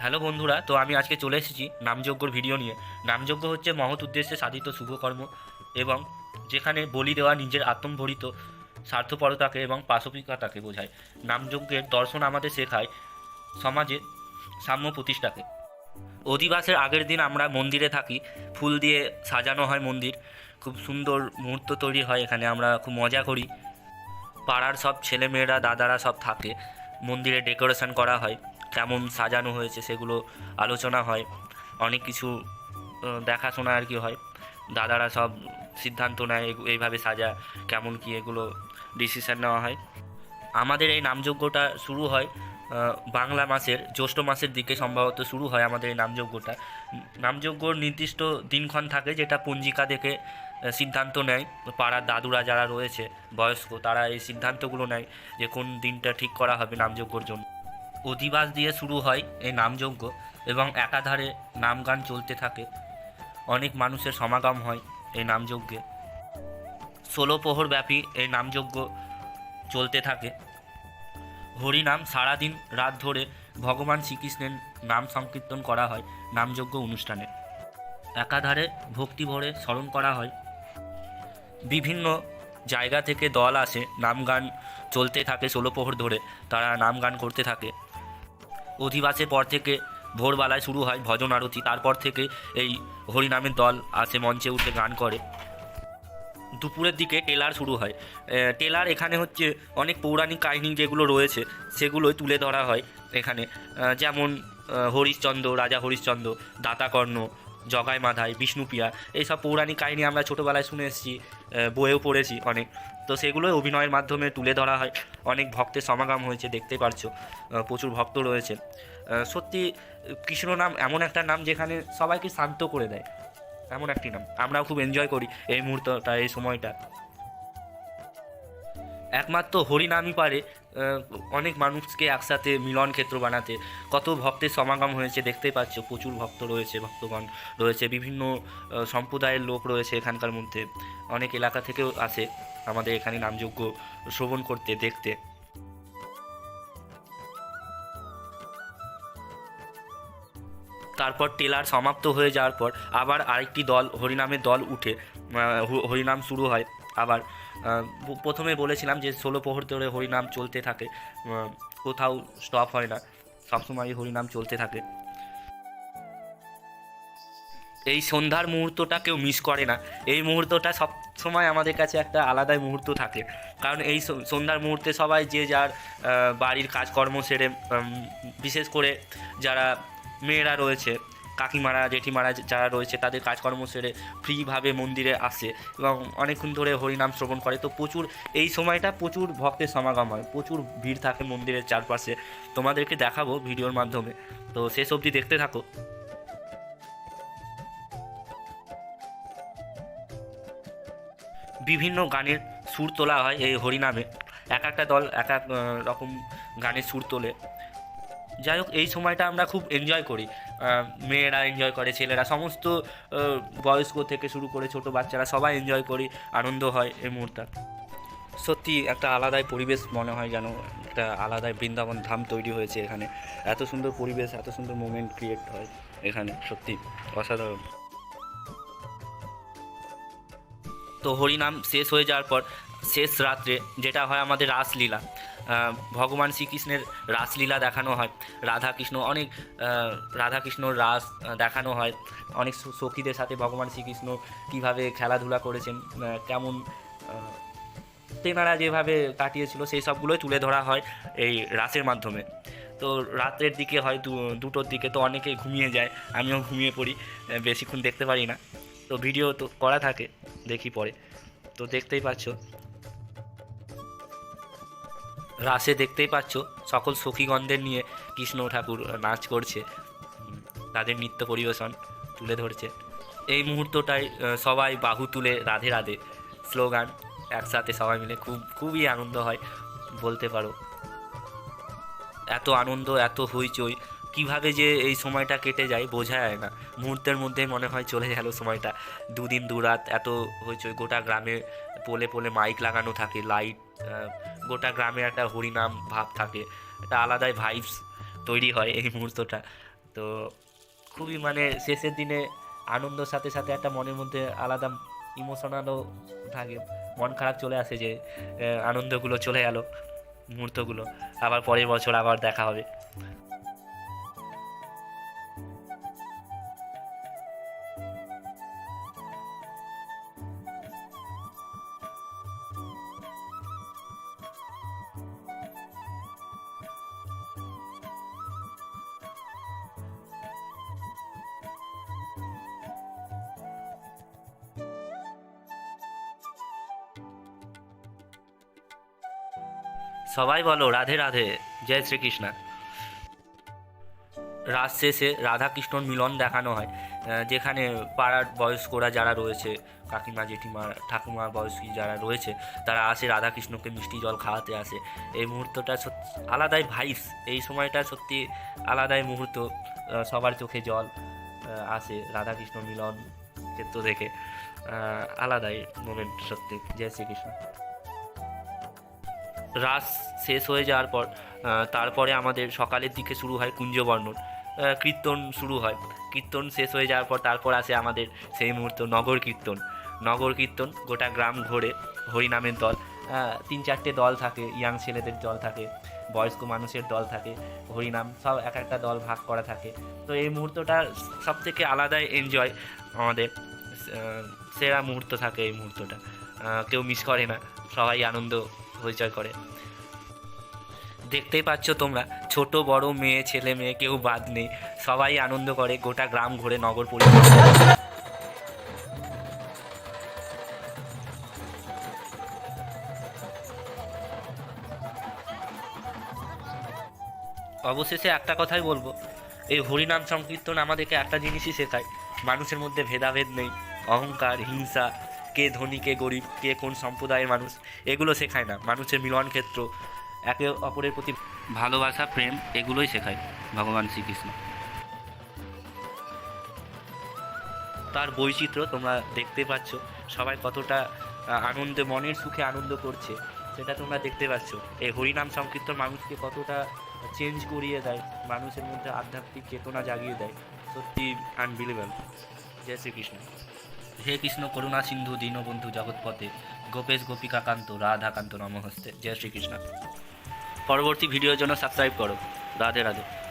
Hello বন্ধুরা, তো আমি আজকে চলে এসেছি নামযজ্ঞর ভিডিও নিয়ে। নামযজ্ঞ হচ্ছে মহৎ উদ্দেশ্যে সাধিত শুভকর্ম এবং যেখানে বলি দেওয়া নিজের আত্মম্ভরিত স্বার্থপরতাকে এবং পাশবিকতাকে বোঝায়। নামযজ্ঞের দর্শন আমাদের শেখায় সমাজে সাম্য প্রতিষ্ঠাকে। অধিবাসের আগের দিন আমরা মন্দিরে থাকি, ফুল দিয়ে সাজানো হয় মন্দির, খুব সুন্দর মুহূর্ত তৈরি হয় এখানে, আমরা খুব মজা করি। পাড়ার সব ছেলেমেয়েরা, দাদারা সব থাকে, মন্দিরে ডেকোরেশন করা হয়। কেমন সাজানো হয়েছে সেগুলো আলোচনা হয়। অনেক কিছু দেখাশোনা আর কি হয়। দাদারা সব সিদ্ধান্ত নেয় এইভাবে সাজা, কেমন কি এগুলো ডিসিশান নেওয়া হয়। আমাদের এই নামযজ্ঞটা শুরু হয় বাংলা মাসের, জ্যৈষ্ঠ মাসের দিকে সম্ভবত শুরু হয় আমাদের এই নামযজ্ঞটা। নামযজ্ঞর নির্দিষ্ট দিনক্ষণ থাকে যেটা পঞ্জিকা দেখে সিদ্ধান্ত নেয়। পাড়ার দাদুরা যারা রয়েছে, বয়স্ক, তারা এই সিদ্ধান্তগুলো নেয় যে কোন দিনটা ঠিক করা হবে নামযজ্ঞর জন্য। অধিবাস দিয়ে শুরু হয় এই নামযজ্ঞ এবং একাধারে নাম গান চলতে থাকে। অনেক মানুষের সমাগম হয় এই নামযজ্ঞে। ষোলো প্রহর ব্যাপী এই নামযজ্ঞ চলতে থাকে। হরিনাম সারাদিন রাত ধরে ভগবান শ্রীকৃষ্ণের নাম সংকীর্তন করা হয় নামযজ্ঞ অনুষ্ঠানে। একাধারে ভক্তি ভরে স্মরণ করা হয়। বিভিন্ন জায়গা থেকে দল আসে নাম গান চলতে থাকে ষোলো প্রহর ধরে। তারা নাম গান করতে থাকে। অধিবাসের পর থেকে ভোরবেলায় শুরু হয় ভজন আরতি। তারপর থেকে এই হরিনামের দল আসে মঞ্চে উঠে গান করে। দুপুরের দিকে টেলার শুরু হয়। টেলার এখানে হচ্ছে অনেক পৌরাণিক কাহিনী যেগুলো রয়েছে, সেগুলোই তুলে ধরা হয় এখানে। যেমন হরিশ্চন্দ্র, রাজা হরিশ্চন্দ্র, দাতাকর্ণ জগাই মাধাই বিষ্ণুপ্রিয়া, এইসব পৌরাণিক কাহিনী আমরা ছোটোবেলায় শুনে এসেছি বইয়েও পড়েছি অনেক। তো সেগুলোই অভিনয়ের মাধ্যমে তুলে ধরা হয়। অনেক ভক্তের সমাগম হয়েছে, দেখতে পারছ। প্রচুর ভক্ত রয়েছে। সত্যি, কৃষ্ণ নাম এমন একটা নাম যেখানে সবাইকে শান্ত করে দেয়। এমন একটি নাম। আমরাও খুব এনজয় করি এই মুহূর্তটা, এই সময়টা। একমাত্র হরিনামই পারে। অনেক মানুষকে একসাথে মিলন ক্ষেত্র বানাতে। কত ভক্তের সমাগম হয়েছে দেখতেই পাচ্ছ। প্রচুর ভক্ত রয়েছে, ভক্তগণ রয়েছে। বিভিন্ন সম্প্রদায়ের লোক রয়েছে এখানকার মধ্যে। অনেক এলাকা থেকেও আসে। আমাদের এখানে নামযোগ্য শ্রবণ করতে, দেখতে। তারপর টেলার সমাপ্ত হয়ে যাওয়ার পর আবার আরেকটি দল, হরিনামের দল উঠে হরিনাম শুরু হয়। আবার প্রথমে বলেছিলাম যে ষোলো প্রহর ধরে হরিনাম চলতে থাকে কোথাও স্টপ হয় না। সবসময় হরিনাম চলতে থাকে। এই সন্ধ্যার মুহূর্তটা কেউ মিস করে না। এই মুহূর্তটা সব সময় আমাদের কাছে একটা আলাদাই মুহূর্ত থাকে। কারণ এই সন্ধ্যার মুহূর্তে সবাই যে যার বাড়ির কাজকর্ম সেরে বিশেষ করে যারা মেয়েরা রয়েছে, কাকিমারা, জেঠিমারা যারা রয়েছে, তাদের কাজকর্ম সেরে ফ্রিভাবে মন্দিরে আসে এবং অনেকক্ষণ ধরে হরিনাম শ্রবণ করে। তো প্রচুর, এই সময়টা প্রচুর ভক্তের সমাগম হয়, প্রচুর ভিড় থাকে মন্দিরের চারপাশে। তোমাদেরকে দেখাবো ভিডিওর মাধ্যমে। তো শেষ অবধি দেখতে থাকো। বিভিন্ন গানের সুর তোলা হয় এই হরিনামে। এক একটা দল এক এক রকম গানের সুর তোলে। যাই হোক, এই সময়টা আমরা খুব এনজয় করি। মেয়েরা এনজয় করে, ছেলেরা সমস্ত বয়স্ক থেকে শুরু করে ছোট বাচ্চারা সবাই এনজয় করি, আনন্দ হয় এই মুহূর্তে। সত্যি একটা আলাদাই পরিবেশ মনে হয় যেন, একটা আলাদাই বৃন্দাবন ধাম তৈরি হয়েছে এখানে। এত সুন্দর পরিবেশ, এত সুন্দর মোমেন্ট ক্রিয়েট হয় এখানে, সত্যি অসাধারণ। তো হরিনাম শেষ হয়ে যাওয়ার পর শেষ রাত্রে যেটা হয় আমাদের রাসলীলা ভগবান শ্রীকৃষ্ণের রাসলীলা দেখানো হয় রাধা কৃষ্ণ অনেক আহ, রাধা কৃষ্ণর রাস দেখানো হয় অনেক সখীদের সাথে ভগবান শ্রীকৃষ্ণ কীভাবে খেলাধুলা করেছেন কেমন তেনারা যেভাবে কাটিয়েছিল সেই সবগুলোই তুলে ধরা হয় এই রাসের মাধ্যমে। তো রাত্রের দিকে হয় দুটোর দিকে তো অনেকে ঘুমিয়ে যায় আমিও ঘুমিয়ে পড়ি বেশিক্ষণ দেখতে পারি না। তো ভিডিও তো করা থাকে, দেখি পরে। তো দেখতেই পাচ্ছ। রাসে দেখতেই পাচ্ছ, সকল সখীগণদের নিয়ে কৃষ্ণ ঠাকুর নাচ করছে। তাদের নৃত্য পরিবেশন তুলে ধরছে। এই মুহূর্তটায় সবাই বাহু তুলে রাধে রাধে স্লোগান একসাথে সবাই মিলে খুব, খুবই আনন্দ হয় বলতে পারো। এত আনন্দ, এত হইচই কীভাবে যে এই সময়টা কেটে যায় বোঝা যায় না। মুহূর্তের মধ্যে মনে হয় চলে গেল সময়টা। দুদিন দু রাত এত হইচই গোটা গ্রামে পোলে পোলে মাইক লাগানো থাকে লাইট গোটা গ্রামে একটা হরিনাম ভাব থাকে। একটা আলাদাই ভাইবস তৈরি হয় এই মুহূর্তটা। তো খুবই মানে শেষের দিনে আনন্দের সাথে সাথে একটা মনের মধ্যে আলাদা ইমোশনালও থাকে। মন খারাপ চলে আসে যে আনন্দগুলো চলে গেল, মুহূর্তগুলো। আবার পরের বছর আবার দেখা হবে। সবাই বলো, রাধে রাধে, জয় শ্রীকৃষ্ণ। রাত শেষে রাধা কৃষ্ণর মিলন দেখানো হয় যেখানে পাড়ার বয়স্করা যারা রয়েছে, কাকিমা, জেঠিমা, ঠাকুমা, বয়স্কী যারা রয়েছে, তারা আসে রাধা কৃষ্ণকে মিষ্টি জল খাওয়াতে আসে। এই মুহূর্তটা সত্যি আলাদাই ভাইস এই সময়টা সত্যি আলাদাই মুহূর্ত সবার চোখে জল আসে রাধা কৃষ্ণ মিলন ক্ষেত্র থেকে। আলাদাই মোমেন্ট সত্যি, জয় শ্রীকৃষ্ণ। রাস শেষ হয়ে যাওয়ার পর তারপরে আমাদের সকালের দিকে শুরু হয় কুঞ্জবর্ণন। কীর্তন শুরু হয়। কীর্তন শেষ হয়ে যাওয়ার পর তারপর আসে আমাদের সেই মুহূর্ত নগর কীর্তন। নগর কীর্তন, গোটা গ্রাম ঘোরে হরিনামের দল। তিন চারটে দল থাকে, ইয়াং ছেলেদের দল থাকে, বয়স্ক মানুষের দল থাকে, হরিনাম সব এক একটা দল ভাগ করা থাকে। তো এই মুহূর্তটা সব থেকে আলাদাই এনজয় আমাদের সেরা মুহূর্ত থাকে এই মুহূর্তটা। কেউ মিস করে না, সবাই আনন্দ হইচই করে। দেখতেই পাচ্ছ তোমরা, ছোট, বড়, মেয়ে, ছেলে, মেয়ে, কেউ বাদ নেই। সবাই আনন্দ করে গোটা গ্রাম ঘুরে নগর পরিক্রমা অবশেষে একটা কথাই বলব, এই হরিনাম সংকীর্তন আমাদেরকে একটা জিনিসই শেখায়, মানুষের মধ্যে ভেদাভেদ নেই, অহংকার, হিংসা কে ধনী, কে গরিব, কে কোন সম্প্রদায়ের মানুষ, এগুলো শেখায় না। মানুষের মিলন ক্ষেত্র, একে অপরের প্রতি ভালোবাসা, প্রেম, এগুলোই শেখায় ভগবান শ্রীকৃষ্ণ। তার বৈচিত্র্য তোমরা দেখতে পাচ্ছ। সবাই কতটা আনন্দে, মনের সুখে আনন্দ করছে, সেটা তোমরা দেখতে পাচ্ছ। এই হরিনাম সংকীর্তন মানুষকে কতটা চেঞ্জ করিয়ে দেয়, মানুষের মধ্যে আধ্যাত্মিক চেতনা জাগিয়ে দেয়, সত্যি আনবিলিভেবল জয় শ্রীকৃষ্ণ। হে কৃষ্ণ, করুণা সিন্ধু, দীনবন্ধু জগৎপথে গোপেশ গোপিকাকান্ত রাধাকান্ত নমহস্তে জয় শ্রীকৃষ্ণ। পরবর্তী ভিডিওর জন্য সাবস্ক্রাইব করো। রাধে রাধে।